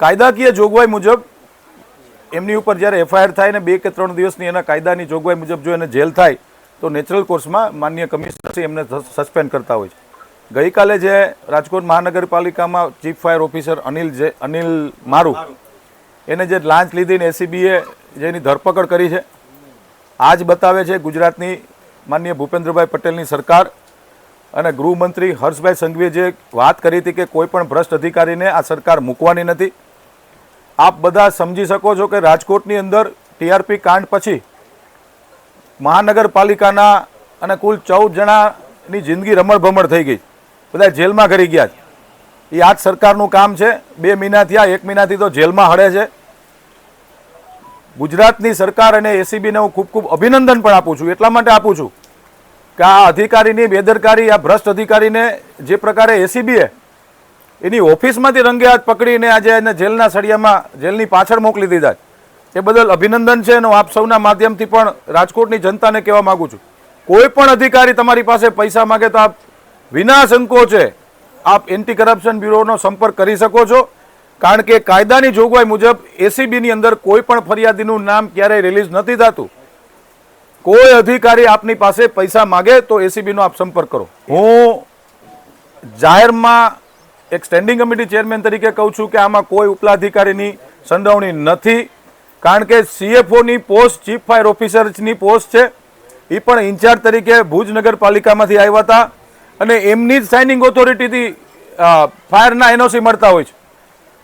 કાયદાકીય જોગવાઈ મુજબ એમની ઉપર જ્યારે એફઆઈઆર થાય ને બે કે ત્રણ દિવસની એના કાયદાની જોગવાઈ મુજબ જો એને જેલ થાય, તો નેચરલ કોર્સમાં માન્ય કમિશનર એમને સસ્પેન્ડ કરતા હોય છે. ગઈકાલે જે રાજકોટ મહાનગરપાલિકામાં ચીફ ફાયર ઓફિસર અનિલ જે, અનિલ મારુ, એને જે લાંચ લીધી ને એસીબીએ જેની ધરપકડ કરી છે આ જ બતાવે છે ગુજરાતની માનનીય ભૂપેન્દ્રભાઈ પટેલની સરકાર અને ગૃહમંત્રી હર્ષભાઈ સંઘવીએ જે વાત કરી હતી કે કોઈ પણ ભ્રષ્ટ અધિકારીને આ સરકાર મૂકવાની નથી આપ બધા સમજી શકો છો કે રાજકોટની અંદર ટીઆરપી કાંડ પછી મહાનગરપાલિકાના અને કુલ ચૌદ જણાની જિંદગી રમણભમણ થઈ ગઈ. બધા જેલમાં કરી ગયા એ આજ સરકારનું કામ છે. બે મહિના થયા, એક મહિનાથી તો જેલમાં હળે છે. ગુજરાતની સરકાર અને એસીબીને હું ખૂબ ખૂબ અભિનંદન પણ આપું છું. એટલા માટે આપું છું કે આ અધિકારીની બેદરકારી, આ ભ્રષ્ટ અધિકારીને જે પ્રકારે એસીબીએ એની ઓફિસમાંથી રંગે હાથ પકડીને આજે એને જેલના સળિયામાં જેલની પાછળ મોકલી દીધા. એ બદલ અભિનંદન છે અને હું આપ સૌના માધ્યમથી પણ રાજકોટની જનતાને કહેવા માગું છું. કોઈ પણ અધિકારી તમારી પાસે પૈસા માગે તો આપ વિના સંકોચે આપ એન્ટી કરપ્શન બ્યુરોનો સંપર્ક કરી શકો છો. કારણ કે કાયદાની જોગવાઈ મુજબ એસીબીની અંદર કોઈ પણ ફરિયાદીનું નામ ક્યારેય રિલીઝ નથી થતું. કોઈ અધિકારી આપની પાસે પૈસા માગે તો એસીબીનો આપ સંપર્ક કરો. હું જાહેરમાં એક સ્ટેન્ડિંગ કમિટી ચેરમેન તરીકે કહું છું કે આમાં કોઈ ઉપલાધિકારીની સંડવણી નથી, કારણ કે સીએફઓની પોસ્ટ ચીફ ફાયર ઓફિસરની પોસ્ટ છે. એ પણ ઇન્ચાર્જ તરીકે ભુજ નગરપાલિકામાંથી આવ્યા હતા અને એમની જ સાઇનિંગ ઓથોરિટીથી ફાયરના એનઓસી મળતા હોય છે.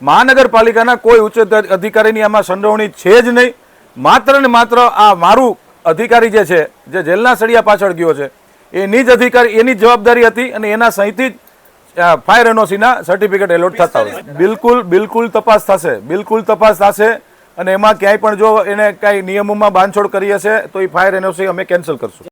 મહાનગરપાલિકાના કોઈ ઉચ્ચ અધિકારીની આમાં સંડોવણી છે જ નહીં. માત્ર ને માત્ર આ મારું અધિકારી જે છે, જે જેલના સળિયા પાછળ ગયો છે, એની જ અધિકારી, એની જવાબદારી હતી અને એના સહીથી જ ફાયર એનઓસીના સર્ટિફિકેટ એલોટ થતા હોય. બિલકુલ બિલકુલ તપાસ થશે. બિલકુલ તપાસ થશે. અને એમાં ક્યાંય પણ જો એને કાંઈ નિયમોમાં બાંધછોડ કરી હશે તો એ ફાયર એનઓસી અમે કેન્સલ કરશું.